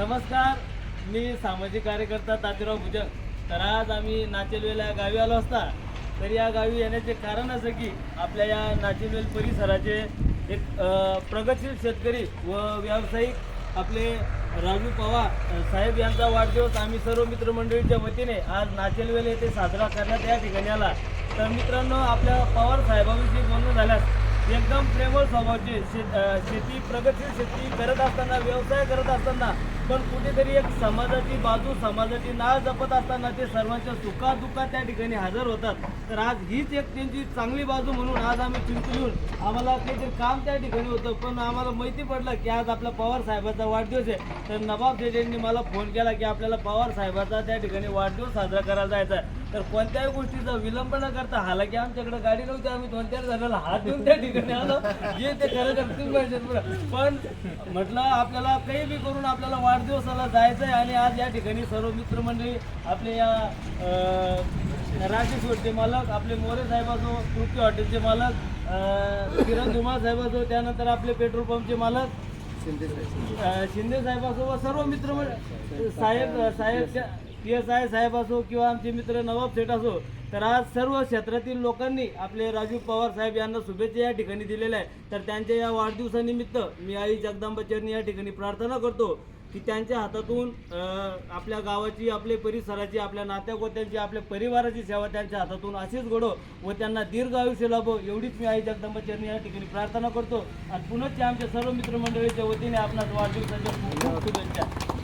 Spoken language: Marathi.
नमस्कार मी सामाजिक कार्यकर्ता तातीराव भुजक तर आज आम्ही नाचेलवेला गावी आलो असता. तर या गावी येण्याचे कारण असं की आपल्या या नाचेलवेल परिसराचे एक प्रगतशील शेतकरी व व्यावसायिक आपले राजू पवार साहेब यांचा वाढदिवस आम्ही सर्व मित्रमंडळीच्या वतीने आज नाचेलवेल येथे साजरा करण्यात या ठिकाणी आला. तर मित्रांनो आपल्या पवार साहेबांविषयी बोलणं झाल्यास एकदम प्रेमळ स्वभावाचे शेत शेती प्रगतशील शेती करत असताना व्यवसाय करत असताना पण कुठेतरी एक समाजाची बाजू समाजाची नाळ जपत असताना ते सर्वांच्या सुखादुखात त्या ठिकाणी हजर होतात. तर आज हीच एक त्यांची चांगली बाजू म्हणून आज आम्ही चिंतून आम्हाला काहीतरी काम त्या ठिकाणी होतं. पण आम्हाला माहिती पडलं की आज आपला पवार साहेबाचा वाढदिवस आहे. तर नवाब शेठ यांनी मला फोन केला की आपल्याला पवार साहेबाचा त्या ठिकाणी वाढदिवस साजरा करायला जायचा आहे. तर कोणत्याही गोष्टीचा विलंब न करता हालाकी आमच्याकडे गाडी नव्हती आम्ही दोन चार जणांना हात देऊन त्या ठिकाणी आलो. जे ते खरं पण म्हटलं आपल्याला काही बी करून आपल्याला वाढदिवसाला जायचं आहे आणि आज या ठिकाणी सर्व मित्रमंडळी आपले या राजेश वरचे मालक आपले मोरे साहेब तृप्ती हॉटेलचे मालक किरण धुमा साहेब त्यानंतर आपले पेट्रोल पंपचे मालक शिंदे साहेब असो व सर्व मित्र साहेब साहेब पी एस आय साहेब असो किंवा आमचे मित्र नवाब सेठ असो तर आज सर्व क्षेत्रातील लोकांनी आपले राजू पवार साहेब यांना शुभेच्छा या ठिकाणी दिलेल्या आहे तर त्यांच्या या वाढदिवसानिमित्त मी आई जगदंबा चरणी या ठिकाणी प्रार्थना करतो. की त्यांच्या हातातून आपल्या गावाची आपल्या परिसराची आपल्या नात्यागोत्यांची आपल्या परिवाराची सेवा त्यांच्या हातातून अशीच घडो व त्यांना दीर्घ आयुष्य लाभो एवढीच मी आई जगदंबा चरणी या ठिकाणी प्रार्थना करतो. आणि पुनश्च आमच्या सर्व मित्रमंडळीच्या वतीने आपणास वाढदिवसाच्या खूप खूप शुभेच्छा.